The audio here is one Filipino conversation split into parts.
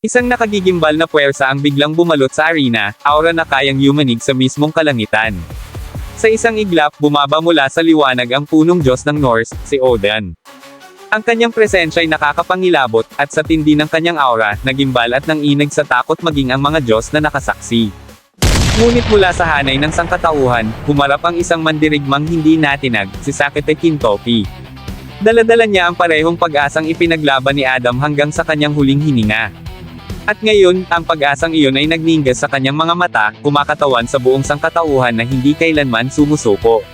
Isang nakagigimbal na puwersa ang biglang bumalot sa arena, aura na kayang yumanig sa mismong kalangitan. Sa isang iglap, bumaba mula sa liwanag ang punong Diyos ng Norse, si Odin. Ang kanyang presensya ay nakakapangilabot, at sa tindi ng kanyang aura, nagimbal at nanginag sa takot maging ang mga Diyos na nakasaksi. Ngunit mula sa hanay ng sangkatauhan, humarap ang isang mandirigmang hindi natinag, si Sakete Kintoki. Daladala niya ang parehong pag-asang ipinaglaban ni Adam hanggang sa kanyang huling hininga. At ngayon, ang pag-asang iyon ay nagningas sa kanyang mga mata, kumakatawan sa buong sangkatauhan na hindi kailanman sumusuko.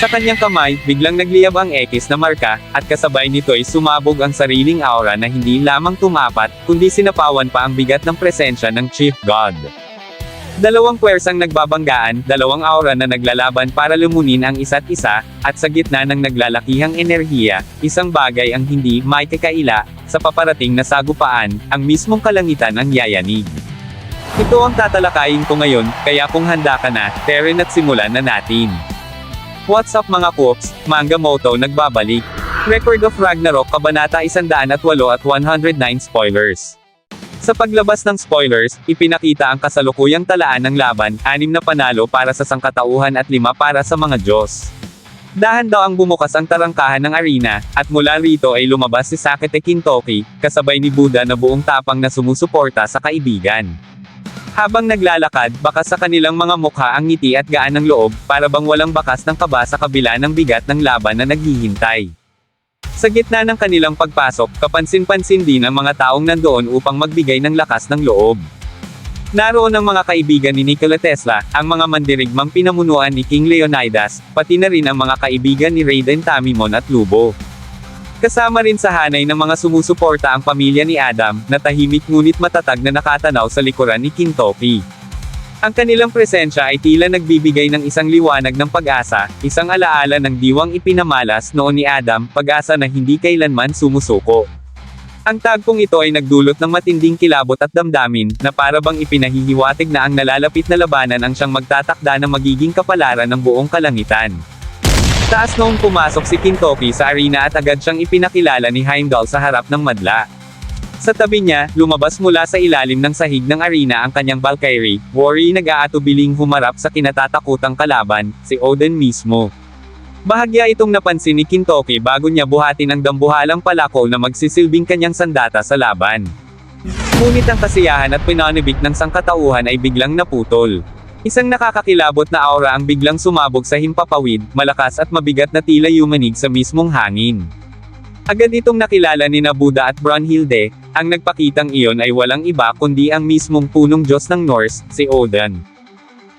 Sa kanyang kamay, biglang nagliyab ang ekis na marka, at kasabay nito ay sumabog ang sariling aura na hindi lamang tumapat, kundi sinapawan pa ang bigat ng presensya ng Chief God. Dalawang puwersang nagbabanggaan, dalawang aura na naglalaban para lumunin ang isa't isa, at sa gitna ng naglalakihang enerhiya, isang bagay ang hindi may kakaila, sa paparating na sagupaan, ang mismong kalangitan ang yayanig. Ito ang tatalakayin ko ngayon, kaya kung handa ka na, Teren at simulan na natin. What's up mga Coops, Manga Moto nagbabalik. Record of Ragnarok Kabanata 108 at 109 spoilers. Sa paglabas ng spoilers, ipinakita ang kasalukuyang talaan ng laban, anim na panalo para sa sangkatauhan at lima para sa mga Diyos. Dahan daw ang bumukas ang tarangkahan ng arena, at mula rito ay lumabas si Sakete Kintoki, kasabay ni Buddha na buong tapang na sumusuporta sa kaibigan. Habang naglalakad, bakas sa kanilang mga mukha ang ngiti at gaan ng loob, para bang walang bakas ng kaba sa kabila ng bigat ng laban na naghihintay. Sa gitna ng kanilang pagpasok, kapansin-pansin din ang mga taong nandoon upang magbigay ng lakas ng loob. Naroon ang mga kaibigan ni Nikola Tesla, ang mga mandirigmang pinamunuan ni King Leonidas, pati na rin ang mga kaibigan ni Raiden Tamimon at Lubo. Kasama rin sa hanay ng mga sumusuporta ang pamilya ni Adam, na tahimik ngunit matatag na nakatanaw sa likuran ni Kintoki. Ang kanilang presensya ay tila nagbibigay ng isang liwanag ng pag-asa, isang alaala ng diwang ipinamalas noon ni Adam, pag-asa na hindi kailanman sumusuko. Ang tagpong ito ay nagdulot ng matinding kilabot at damdamin, na para bang ipinahihiwatig na ang nalalapit na labanan ang siyang magtatakda ng magiging kapalaran ng buong kalangitan. Taas noong pumasok si Kintoki sa arena at agad siyang ipinakilala ni Heimdall sa harap ng madla. Sa tabi niya, lumabas mula sa ilalim ng sahig ng arena ang kanyang Valkyrie, Worry nag-aatubiling humarap sa kinatatakutang kalaban, si Odin mismo. Bahagya itong napansin ni Kintoki bago niya buhatin ang dambuhalang palako na magsisilbing kanyang sandata sa laban. Ngunit ang kasiyahan at pinanibik ng sangkatauhan ay biglang naputol. Isang nakakakilabot na aura ang biglang sumabog sa himpapawid, malakas at mabigat na tila yumanig sa mismong hangin. Agad itong nakilala ni Nabuda at Brunhilde, ang nagpakitang iyon ay walang iba kundi ang mismong punong Diyos ng Norse, si Odin.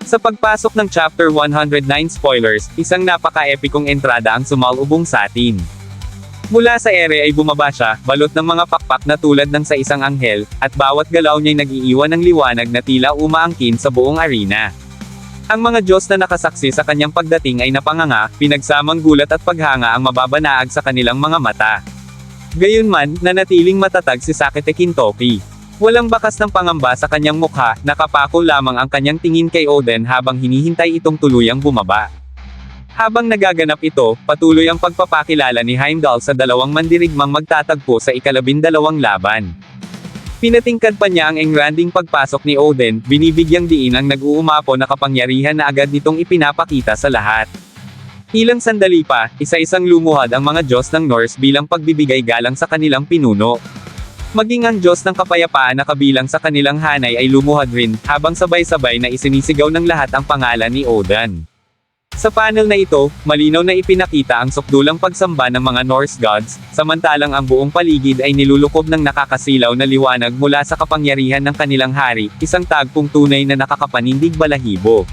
Sa pagpasok ng Chapter 109 spoilers, isang napaka-epikong entrada ang sumalubong sa atin. Mula sa ere ay bumaba siya, balot ng mga pakpak na tulad ng sa isang anghel, at bawat galaw niya'y nag-iiwan ng liwanag na tila umaangkin sa buong arena. Ang mga Diyos na nakasaksi sa kanyang pagdating ay napanganga, pinagsamang gulat at paghanga ang mababanaag sa kanilang mga mata. Gayunman, nanatiling matatag si Sakete Kintoki. Walang bakas ng pangamba sa kanyang mukha, nakapako lamang ang kanyang tingin kay Odin habang hinihintay itong tuluyang bumaba. Habang nagaganap ito, patuloy ang pagpapakilala ni Heimdall sa dalawang mandirigmang magtatagpo sa ikalabindalawang laban. Pinatingkad pa niya ang engranding pagpasok ni Odin, binibigyang diin ang nag-uumapo na kapangyarihan na agad nitong ipinapakita sa lahat. Ilang sandali pa, isa-isang lumuhad ang mga Diyos ng Norse bilang pagbibigay galang sa kanilang pinuno. Maging ang Diyos ng kapayapaan na kabilang sa kanilang hanay ay lumuhad rin, habang sabay-sabay na isinisigaw ng lahat ang pangalan ni Odin. Sa panel na ito, malinaw na ipinakita ang sukdulang pagsamba ng mga Norse gods, samantalang ang buong paligid ay nilulukob ng nakakasilaw na liwanag mula sa kapangyarihan ng kanilang hari, isang tagpong tunay na nakakapanindig balahibo.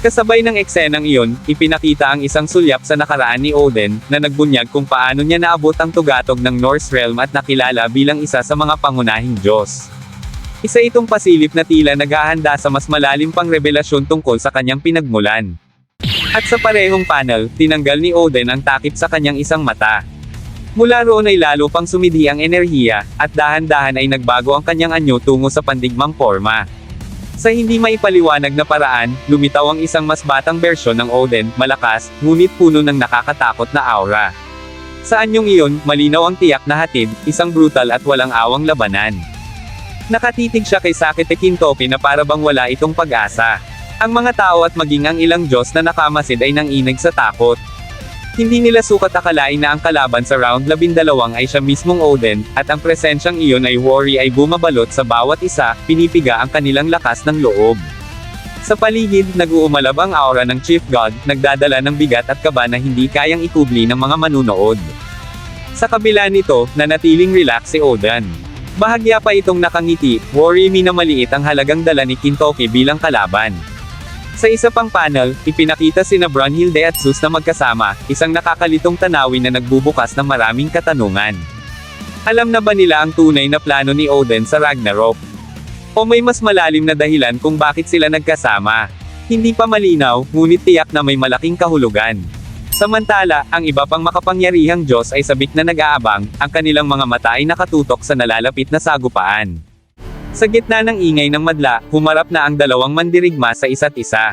Kasabay ng eksenang iyon, ipinakita ang isang sulyap sa nakaraan ni Odin, na nagbunyag kung paano niya naabot ang tugatog ng Norse realm at nakilala bilang isa sa mga pangunahing Diyos. Isa itong pasilip na tila naghahanda sa mas malalim pang revelasyon tungkol sa kanyang pinagmulan. At sa parehong panel, tinanggal ni Odin ang takip sa kanyang isang mata. Mula roon ay lalo pang sumidhi ang enerhiya, at dahan-dahan ay nagbago ang kanyang anyo tungo sa pandigmang forma. Sa hindi maipaliwanag na paraan, lumitaw ang isang mas batang bersyon ng Odin, malakas, ngunit puno ng nakakatakot na aura. Sa anyong iyon, malinaw ang tiyak na hatid, isang brutal at walang awang labanan. Nakatitig siya kay Sakete Kintoki na para bang wala itong pag-asa. Ang mga tao at maging ang ilang Diyos na nakamasid ay nanginig sa takot. Hindi nila sukat akalain na ang kalaban sa round 12 ay siya mismong Odin, at ang presensyang iyon ay worry ay bumabalot sa bawat isa, pinipiga ang kanilang lakas ng loob. Sa paligid, nag-uumalab ang aura ng Chief God, nagdadala ng bigat at kaba na hindi kayang ikubli ng mga manunood. Sa kabila nito, nanatiling relax si Odan. Bahagya pa itong nakangiti, worry me na maliit ang halagang dala ni Kintoki bilang kalaban. Sa isa pang panel, ipinakita sina Brunhilde at Zeus na magkasama, isang nakakalitong tanawin na nagbubukas ng maraming katanungan. Alam na ba nila ang tunay na plano ni Odin sa Ragnarok? O may mas malalim na dahilan kung bakit sila nagkasama? Hindi pa malinaw, ngunit tiyak na may malaking kahulugan. Samantala, ang iba pang makapangyarihang Diyos ay sabik na nag-aabang, ang kanilang mga mata ay nakatutok sa nalalapit na sagupaan. Sa gitna ng ingay ng madla, humarap na ang dalawang mandirigma sa isa't isa.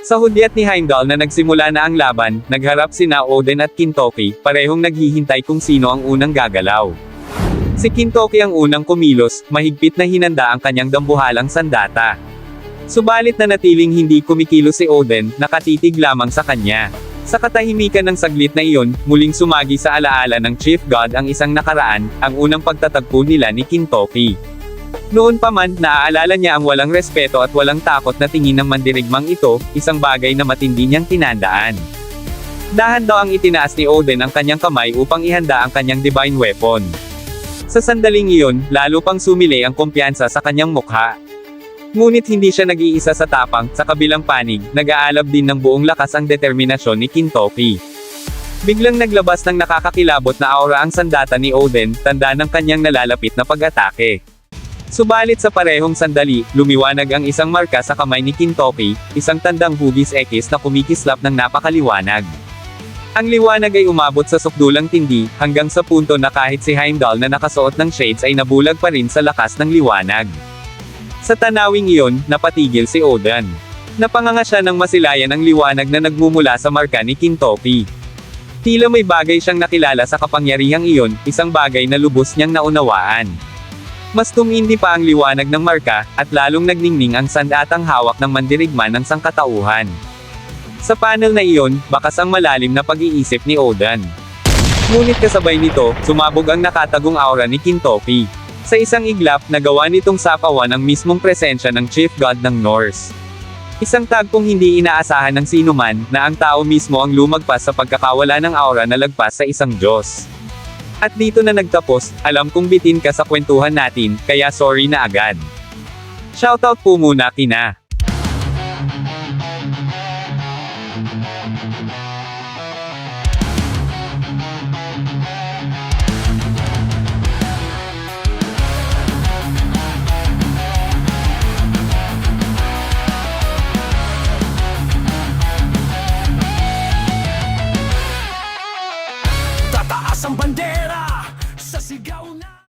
Sa hudyat ni Heimdall na nagsimula na ang laban, nagharap sina Odin at Kintoki, parehong naghihintay kung sino ang unang gagalaw. Si Kintoki ang unang kumilos, mahigpit na hinanda ang kanyang dambuhalang sandata. Subalit na natiling hindi kumikilos si Odin, nakatitig lamang sa kanya. Sa katahimikan ng saglit na iyon, muling sumagi sa alaala ng Chief God ang isang nakaraan, ang unang pagtatagpo nila ni Kintoki. Noon pa man, naaalala niya ang walang respeto at walang takot na tingin ng mandirigmang ito, isang bagay na matindi niyang tinandaan. Dahan daw ang itinaas ni Odin ang kanyang kamay upang ihanda ang kanyang divine weapon. Sa sandaling iyon, lalo pang sumili ang kumpiyansa sa kanyang mukha. Ngunit hindi siya nag-iisa sa tapang, sa kabilang panig, nag-aalab din ng buong lakas ang determinasyon ni Kintoki. Biglang naglabas ng nakakakilabot na aura ang sandata ni Odin, tanda ng kanyang nalalapit na pag-atake. Subalit sa parehong sandali, lumiwanag ang isang marka sa kamay ni Kintoki, isang tandang hugis ekis na kumikislap ng napakaliwanag. Ang liwanag ay umabot sa sukdulang tindi, hanggang sa punto na kahit si Heimdall na nakasuot ng shades ay nabulag pa rin sa lakas ng liwanag. Sa tanawing iyon, napatigil si Odan. Napanganga siya ng masilayan ang liwanag na nagmumula sa marka ni Kintoki. Tila may bagay siyang nakilala sa kapangyarihang iyon, isang bagay na lubos niyang naunawaan. Mas tumindi pa ang liwanag ng marka, at lalong nagningning ang sandatang hawak ng mandirigma ng sangkatauhan. Sa panel na iyon, bakas ang malalim na pag-iisip ni Odan. Ngunit kasabay nito, sumabog ang nakatagong aura ni Kintoki. Sa isang iglap, nagawa nitong sapawan ang mismong presensya ng Chief God ng Norse. Isang tagpong hindi inaasahan ng sinuman, na ang tao mismo ang lumagpas sa pagkakawala ng aura na lagpas sa isang Diyos. At dito na nagtapos, alam kong bitin ka sa kwentuhan natin, kaya sorry na agad. Shoutout po muna kina.